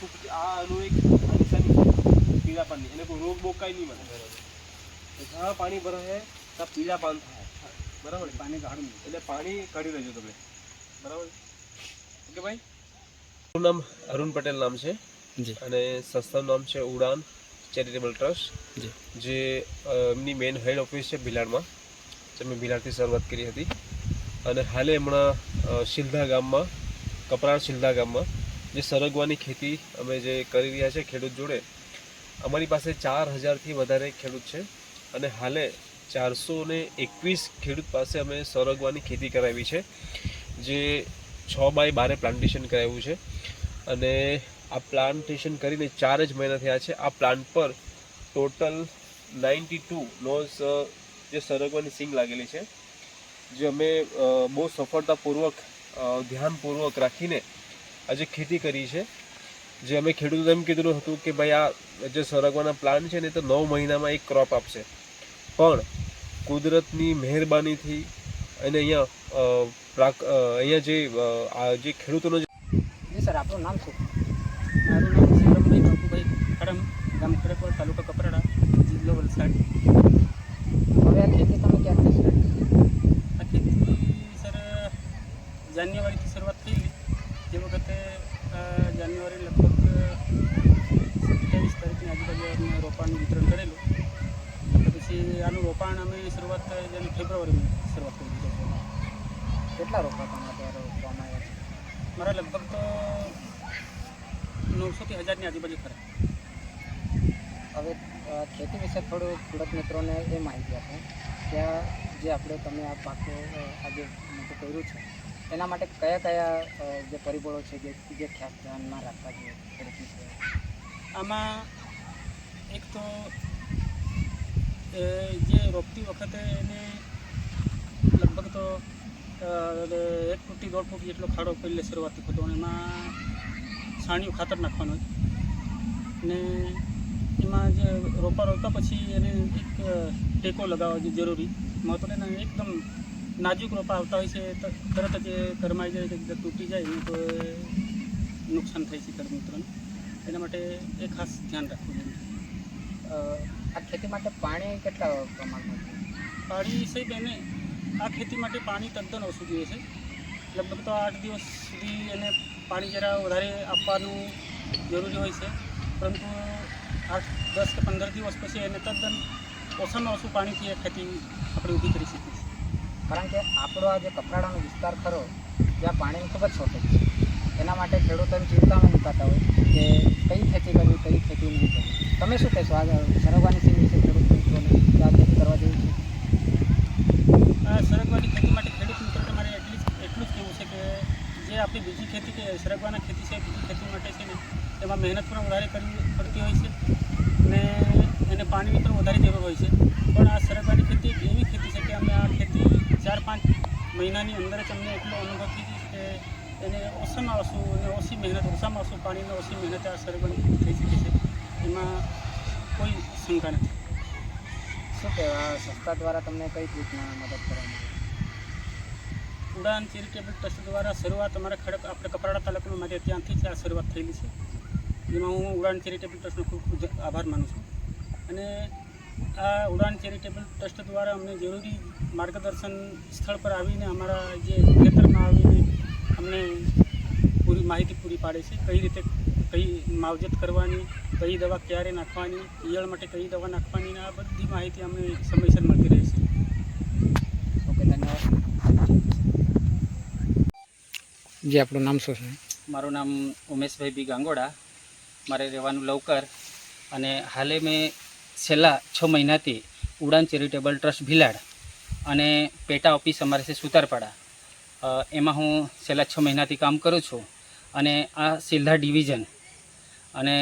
સુક આ આનું એક નિશાની છે. પીળા પાનની. એટલે કોઈ રોગ બોગ કાંઈ નહીં મળે. જ્યાં પાણી ભરાય ત્યાં પીળા પાન થાય. બરાબર? પાણી કાઢું એટલે પાણી કાઢી લેજો તમે. બરાબર? ઓકે ભાઈ? મારું નામ અરુણ પટેલ નામ છે. અને સંસ્થાનું નામ છે ઉડાન ચેરિટેબલ ટ્રસ્ટ. જે. એમની મેઇન હેડ ઓફિસ છે ભિલાડમાં. જે મેં ભિલાડથી શરૂઆત કરી હતી. અને હાલે હમણાં શિલધા ગામમાં કપરાળ શિલ્દા ગામમાં, જે સરગવાની ખેતી અમે જે કરી રહ્યા છે ખેડૂત જોડે, અમારી પાસે ચાર હજારથી વધારે ખેડૂત છે અને હાલે ચારસો ને એકવીસ ખેડૂત પાસે અમે સરગવાની ખેતી કરાવી છે, જે છ બાય બારે પ્લાન્ટેશન કરાવ્યું છે. અને આ પ્લાન્ટેશન કરીને ચાર જ મહિના થયા છે. આ પ્લાન્ટ પર ટોટલ નાઇન્ટી ટુ નોઝ જે સરગવાની સિંગ લાગેલી છે, જે અમે બહુ સફળતાપૂર્વક ધ્યાનપૂર્વક રાખીને આજે ખેતી કરી છે. જે અમે ખેડૂતો એમ કીધું હતું કે ભાઈ આ જે સરગવાના પ્લાન છે ને તો નવ મહિનામાં એક ક્રોપ આપશે. પણ કુદરતની મહેરબાનીથી અને અહીંયા પ્રાક અહીંયા જે આ જે ખેડૂતોનો જે સર આપણું નામ શું? મારું નામ શિવરામભાઈ બાપુભાઈ કડમ, ગામ ખડેપોર તાલુકા કપરાડા, જિલ્લો વલસાડ હવે આ ખેતી તમે ક્યારથી સ્ટાર્ટ આ ખેતી સર જાન્યુઆરીથી શરૂઆત થયેલી તે વખતે અ, જાન્યુઆરી લગભગ સત્યાવીસ તારીખની આજુબાજુ અમે રોપાણનું વિતરણ કરેલું તો પછી આનું રોપાણ અમે શરૂઆત જાણે ફેબ્રુઆરીમાં શરૂઆત કરી દીધી કેટલા રોપા તમે અત્યારે રોપવામાં આવ્યા છે? મારા લગભગ તો નવસોથી હજારની આજુબાજુ ખરા. હવે ખેતી વિશે થોડું ખેડૂત મિત્રોને એ માહિતી આપો કે આ જે આપણે તમે આ પાકો આજે મોટું કર્યું છે એના માટે કયા કયા જે પરિબળો છે જે જે ખાસ ધ્યાનમાં રાખવા જોઈએ આમાં એક તો જે રોપતી વખતે એને લગભગ તો એક ફૂટથી દોઢ ફૂટ જેટલો ખાડો પહેલે શરૂઆતથી ખોદો અને એમાં છાણિયું ખાતર નાખવાનું ને એમાં જે રોપા રોપતા પછી એને એક ટેકો લગાવવા જે જરૂરી. મહત્વને એકદમ નાજુક રોપા આવતા હોય છે તરત જ કરમાઈ જાય કે તૂટી જાય તો નુકસાન થાય છે ખેડૂત મિત્રોને. એના માટે એ ખાસ ધ્યાન રાખવું જોઈએ. આ ખેતી માટે પાણી કેટલા પ્રમાણમાં? પાણી સાહેબ એને આ ખેતી માટે પાણી તદ્દન ઓછું જોઈએ છે. લગભગ તો આઠ દિવસ સુધી એને પાણી જરા વધારે આપવાનું જરૂરી હોય છે. પરંતુ આઠ દસ કે પંદર દિવસ પછી એને તદ્દન ઓછામાં ઓછું પાણીથી એ ખેતી આપણે ઊભી કરી શકીએ છીએ. કારણ કે આપણો આ જે કપરાડાનો વિસ્તાર ખરો ત્યાં પાણીની ખૂબ જ શોર્ટેજ છે. એના માટે ખેડૂતોને ચિંતામાં મુકાતા હોય કે કઈ ખેતી કરવી, કઈ ખેતી નહીં કરવી. તમે શું કહેશો? આ સરગવાની સિંહ વિશે ખેડૂત મિત્રોને આ કરવા જેવી છે? આ સરગવાની ખેતી માટે ખેડૂત મિત્રોને મારે એટલી એટલું જ કહેવું છે કે જે આપણી બીજી ખેતી કે સરગવાના ખેતી છે, બીજી ખેતી માટે છે ને, એમાં મહેનત પણ વધારે કરવી, પડતી હોય છે ને એને પાણીની પણ વધારે જરૂર હોય છે. પણ આ સરગવાની ખેતી એક એવી ખેતી છે કે અમે આ ખેતી ચાર પાંચ મહિનાની અંદર જ અમને એટલો અનુભવ થઈ ગયો કે એને ઓછામાં ઓછું અને ઓછી મહેનત ઓછામાં ઓછું પાણીને ઓછી મહેનત આ સરગવાની થઈ શકે છે. એમાં કોઈ શંકા નથી. શું કહેવાય આ સંસ્થા દ્વારા તમને કઈ રીતના મદદ કરવામાં આવે? ઉડાન ચેરિટેબલ ટ્રસ્ટ દ્વારા શરૂઆત અમારા ખડક આપણે કપરાડા તાલુકામાં મારી ત્યાંથી જ આ શરૂઆત થયેલી છે. જેમાં હું ઉડાન ચેરિટેબલ ટ્રસ્ટનો ખૂબ ખૂબ આભાર માનું છું. અને આ ઉડાન ચેરિટેબલ ટ્રસ્ટ દ્વારા અમને જરૂરી માર્ગદર્શન સ્થળ પર આવીને અમારા જે ખેતરમાં આવીને અમને પૂરી માહિતી પૂરી પાડે છે. કઈ રીતે કઈ માવજત કરવાની કઈ દવા ક્યારે નાખવાની ઈયળ માટે કઈ દવા નાખવાની આ બધી માહિતી અમને સમયસર મળતી રહે છે. ઓકે ધન્યવાદ. જી આપણું નામ શું છે? મારું નામ ઉમેશભાઈ બી ગાંગોડા. મારે રહેવાનું લવકર અને હાલે મેં છેલ્લા છ મહિનાથી ઉડાન ચેરિટેબલ ટ્રસ્ટ ભિલાડ અને પેટા ઓફિસ અમારે છે સુતારપાડા. એમાં હું છેલ્લા છ મહિનાથી કામ કરું છું અને આ સિલ્ધા ડિવિઝન અને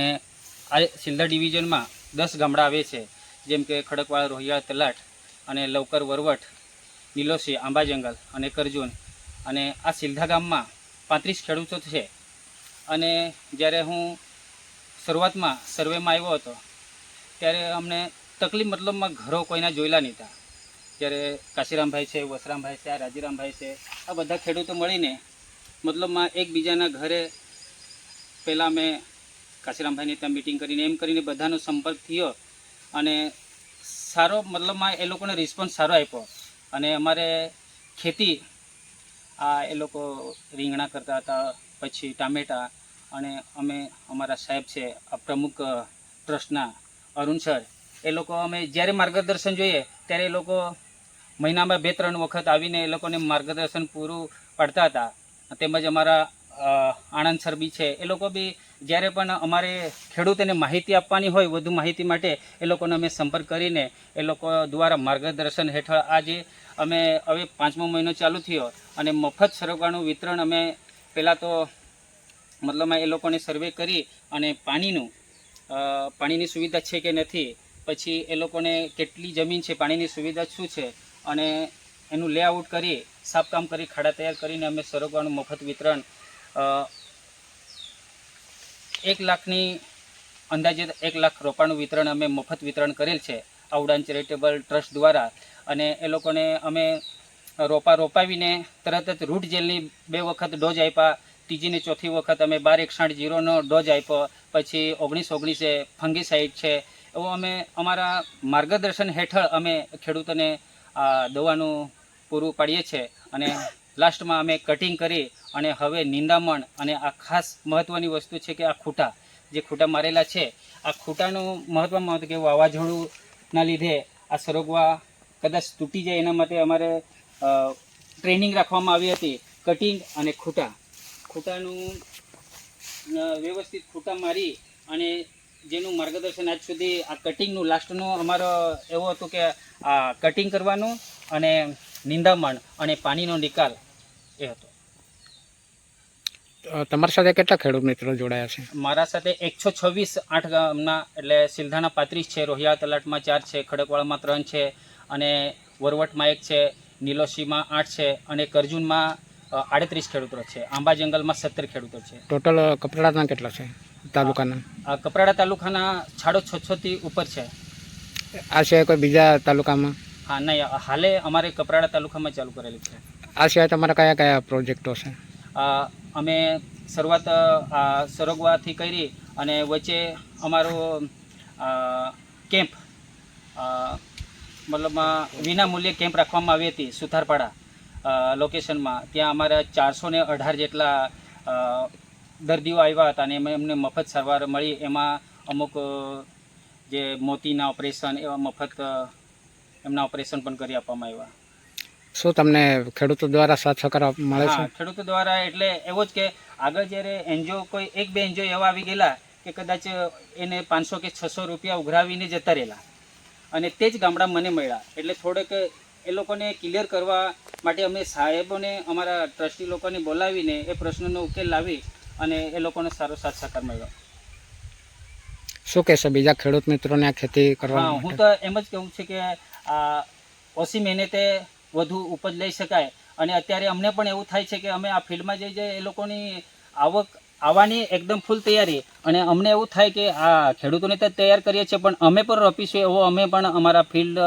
આ સિલ્ધા ડિવિઝનમાં દસ ગામડા આવે છે. જેમ કે ખડકવાળા, રોહિયાળ, તલાટ અને લવકર, વરવટ નીલોસી આંબા જંગલ અને કરજુન અને આ સિલ્ધા ગામમાં પાંત્રીસ ખેડૂતો છે. અને જ્યારે હું શરૂઆતમાં સર્વેમાં આવ્યો હતો, ત્યારે અમને તકલીફ મતલબમાં ઘરો કોઈના જોયેલા નહીં હતા જ્યારે કાશીરામભાઈ છે, વસરામભાઈ છે આ રાજીરામભાઈ છે, આ બધા ખેડૂતો મળીને મતલબમાં એકબીજાના ઘરે પહેલાં અમે કાશીરામભાઈને ત્યાં મિટિંગ કરીને, એમ કરીને બધાનો સંપર્ક થયો અને સારો મતલબમાં એ લોકોને રિસ્પોન્સ સારો આપ્યો. અને અમારે ખેતી, આ એ લોકો રીંગણા કરતા હતા, પછી ટામેટા અને અમે અમારા સાહેબ છે, આ પ્રમુખ ટ્રસ્ટના અરુણ સર, એ લોકો અમે જ્યારે માર્ગદર્શન જોઈએ ત્યારે એ લોકો મહિનામાં બે, ત્રણ વખત આવીને એ લોકોને માર્ગદર્શન પૂરું પાડતા હતા. તેમજ અમારા આણંદ સર બી છે, એ લોકો બી જ્યારે પણ અમારે ખેડૂતોને માહિતી આપવાની હોય, વધુ માહિતી માટે એ લોકોને અમે સંપર્ક કરીને એ લોકો દ્વારા માર્ગદર્શન હેઠળ આજે અમે હવે પાંચમો મહિનો ચાલુ થયો અને મફત સરોગાનું વિતરણ અમે પહેલાં તો મતલબમાં એ લોકોને સર્વે કરી અને પાણીનું પાણીની સુવિધા છે કે નથી, પછી એ લોકોને કેટલી જમીન છે, પાણીની સુવિધા શું છે અને એનું લેઆઉટ કરી સાફકામ કરી, ખાડા તૈયાર કરીને અમે સરોગવાનું મફત વિતરણ એક લાખની અંદાજે એક લાખ રોપાનું વિતરણ અમે મફત વિતરણ કરેલ છે આ ચેરિટેબલ ટ્રસ્ટ દ્વારા. અને એ લોકોને અમે રોપા રોપાવીને તરત જ રૂટ જેલની બે વખત ડોઝ આપ્યા ત્રીજી ને ચોથી વખત અમે બાર એકસાઠ જીરોનો ડોઝ આપ્યો, પછી ઓગણીસ ઓગણીસે ફંગીસાઇડ છે. એવું અમે અમારા માર્ગદર્શન હેઠળ અમે ખેડૂતોને દવાનું પૂરું પાડીએ છીએ અને લાસ્ટમાં અમે કટિંગ કરી અને હવે નિંદામણ અને આ ખાસ મહત્ત્વની વસ્તુ છે કે આ ખૂટા, જે ખૂટા મારેલા છે, આ ખૂટાનું મહત્વમાં હતું કે વાવાઝોડુંના લીધે આ સરોગવા કદાચ તૂટી જાય એના માટે અમારે ટ્રેનિંગ રાખવામાં આવી હતી કટિંગ અને ખૂટા. ખૂટાનું વ્યવસ્થિત ખૂટા મારી અને જેનું માર્ગદર્શન આજ સુધી આ કટિંગનું લાસ્ટનું અમારો એવો હતું કે આ કટિંગ કરવાનું અને નિંદામણ અને પાણીનો નિકાલ એ હતો. તમારી સાથે કેટલા ખેડૂત મિત્રો જોડાયા છે? મારા સાથે એકસો છવ્વીસ આઠ ગામના એટલે સિલધાના પાંત્રીસ છે રોહિયા તલાટમાં ચાર છે ખડકવાળામાં ત્રણ છે અને વરવટમાં એક છે નીલોશીમાં આઠ છે અને કરજુનમાં આડત્રીસ ખેડૂતો છે. આંબા જંગલમાં સત્તર ખેડૂતો છે. ટોટલ કપડાના કેટલા છે? તાલુકાના. કપરાડા તાલુકાના છાડો છથી ઉપર છે. આ સિવાય કોઈ બીજા તાલુકામાં? હા નહીં હાલે અમારે કપરાડા તાલુકામાં ચાલુ કરેલી છે. આ સિવાય તમારા કયા કયા પ્રોજેક્ટો છે? અમે શરૂઆત સરોગવાથી કરી અને વચ્ચે અમારો કેમ્પ મતલબ વિના મૂલ્યે કેમ્પ રાખવામાં આવી હતી સુથારપાડા લોકેશનમાં. ત્યાં અમારા ચારસો ને અઢાર જેટલા દર્દીઓ આવ્યા હતા અને એમાં એમને મફત સારવાર મળી. એમાં અમુક જે મોતીના ઓપરેશન એવા મફત એમના ઓપરેશન પણ કરી આપવામાં આવ્યા. શું તમને ખેડૂતો દ્વારા સાથ સહકાર મળે છે? ખેડૂતો દ્વારા એટલે એવો જ કે આગળ જ્યારે એનજીઓ કોઈ એક બે એનજીઓ એવા આવી ગયેલા કે કદાચ એને પાંચસો કે છસો રૂપિયા ઉઘરાવીને જતા રહેલા. અને તે જ ગામડા મને મળ્યા. એટલે થોડેક એ લોકોને ક્લિયર કરવા માટે અમે સાહેબોને અમારા ટ્રસ્ટી લોકોને બોલાવીને એ પ્રશ્નનો ઉકેલ લાવી અને એ લોકોને સારો સાથ સહકાર મળ્યો. શું કહેશો બીજા ખેડૂત મિત્રોને આ ખેતી કરવા હું તો એમ જ કહું છું કે આ ઓછી મહેનતે વધુ ઉપજ લઈ શકાય અને અત્યારે અમને પણ એવું થાય છે કે અમે આ ફિલ્ડમાં જઈ જઈએ એ લોકોની આવક આવવાની એકદમ ફૂલ તૈયારી. અને અમને એવું થાય કે આ ખેડૂતોને તો તૈયાર કરીએ છીએ પણ અમે પણ રોપીશું એવો અમે પણ અમારા ફિલ્ડ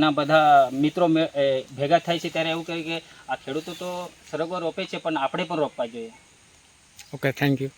ના બધા મિત્રો ભેગા થાય છે ત્યારે એવું કહે કે આ ખેડૂતો તો સરગવો રોપે છે પણ આપણે પણ રોપવા જોઈએ. Okay thank you